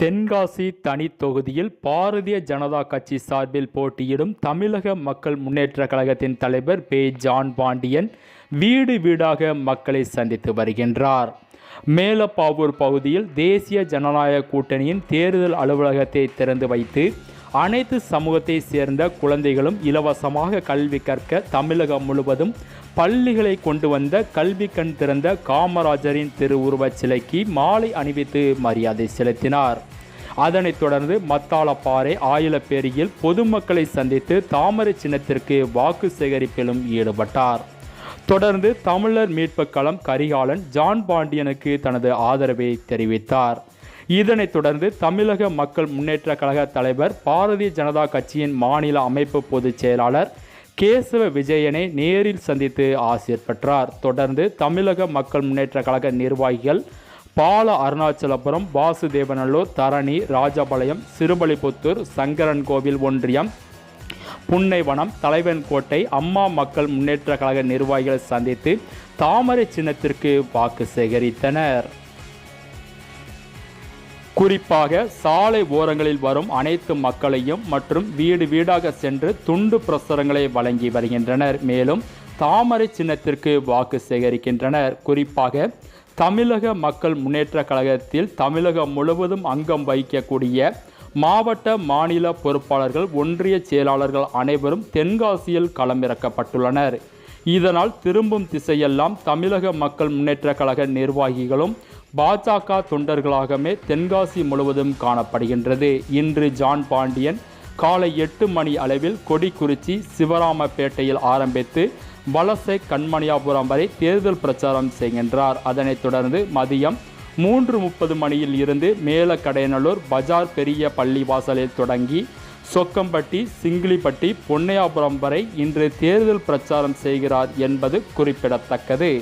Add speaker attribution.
Speaker 1: தென்காசி தனி தொகுதியில் பாரதிய ஜனதா கட்சி சார்பில் போட்டியிடும் தமிழக மக்கள் முன்னேற்ற கழகத்தின் தலைவர் பே. ஜான் பாண்டியன் வீடு வீடாக மக்களை சந்தித்து வருகின்றார். மேலப்பாவூர் பகுதியில் தேசிய ஜனநாயக கூட்டணியின் தேர்தல் அலுவலகத்தை திறந்து வைத்து அனைத்து சமூகத்தை சேர்ந்த குழந்தைகளும் இலவசமாக கல்வி கற்க தமிழகம் முழுவதும் பள்ளிகளை கொண்டு வந்த கல்வி கண் திறந்த காமராஜரின் திருவுருவச் சிலைக்கு மாலை அணிவித்து மரியாதை செலுத்தினார். அதனைத் தொடர்ந்து மத்தாளப்பாறை ஆயிலப்பேரியில் பொதுமக்களை சந்தித்து தாமரை சின்னத்திற்கு வாக்கு சேகரிப்பிலும் ஈடுபட்டார். தொடர்ந்து தமிழர் மீட்புக் களம் கரிகாலன் ஜான் பாண்டியனுக்கு தனது ஆதரவை தெரிவித்தார். இதனைத் தொடர்ந்து தமிழக மக்கள் முன்னேற்ற கழக தலைவர் பாரதிய ஜனதா கட்சியின் மாநில அமைப்பு பொதுச் செயலாளர் கேசவ விஜயனை நேரில் சந்தித்து ஆசிர் பெற்றார். தொடர்ந்து தமிழக மக்கள் முன்னேற்ற கழக நிர்வாகிகள் பால அருணாச்சலபுரம் வாசுதேவநல்லூர் தரணி ராஜபாளையம் சிறுபலிபுத்தூர் சங்கரன் கோவில் ஒன்றியம் புன்னைவனம் தலைவன்கோட்டை அம்மா மக்கள் முன்னேற்ற கழக நிர்வாகிகள் சந்தித்து தாமரை சின்னத்திற்கு வாக்கு சேகரித்தனர். குறிப்பாக சாலை ஓரங்களில் வரும் அனைத்து மக்களையும் மற்றும் வீடு வீடாக சென்று துண்டு பிரசுரங்களை வழங்கி வருகின்றனர். மேலும் தாமரை சின்னத்திற்கு வாக்கு சேகரிக்கின்றனர். குறிப்பாக தமிழக மக்கள் முன்னேற்ற கழகத்தில் தமிழகம் முழுவதும் அங்கம் வகிக்கக்கூடிய மாவட்ட மாநில பொறுப்பாளர்கள் ஒன்றிய செயலாளர்கள் அனைவரும் தென்காசியில் களமிறக்கப்பட்டுள்ளனர். இதனால் திரும்பும் திசையெல்லாம் தமிழக மக்கள் முன்னேற்ற கழக நிர்வாகிகளும் பாஜக தொண்டர்களாகவே தென்காசி முழுவதும் காணப்படுகின்றது. இன்று ஜான் பாண்டியன் காலை எட்டு மணி அளவில் கொடிக்குறிச்சி சிவராமப்பேட்டையில் ஆரம்பித்து வலசை கண்மணியாபுரம் வரை தேர்தல் பிரச்சாரம் செய்கின்றார். அதனைத் தொடர்ந்து மதியம் மூன்று முப்பது மணியில் இருந்து மேலக்கடையநல்லூர் பஜார் பெரிய பள்ளிவாசலில் தொடங்கி சொக்கம்பட்டி சிங்கிளிப்பட்டி பொன்னையாபுரம் வரை இன்று தேர்தல் பிரச்சாரம் செய்கிறார் என்பது குறிப்பிடத்தக்கது.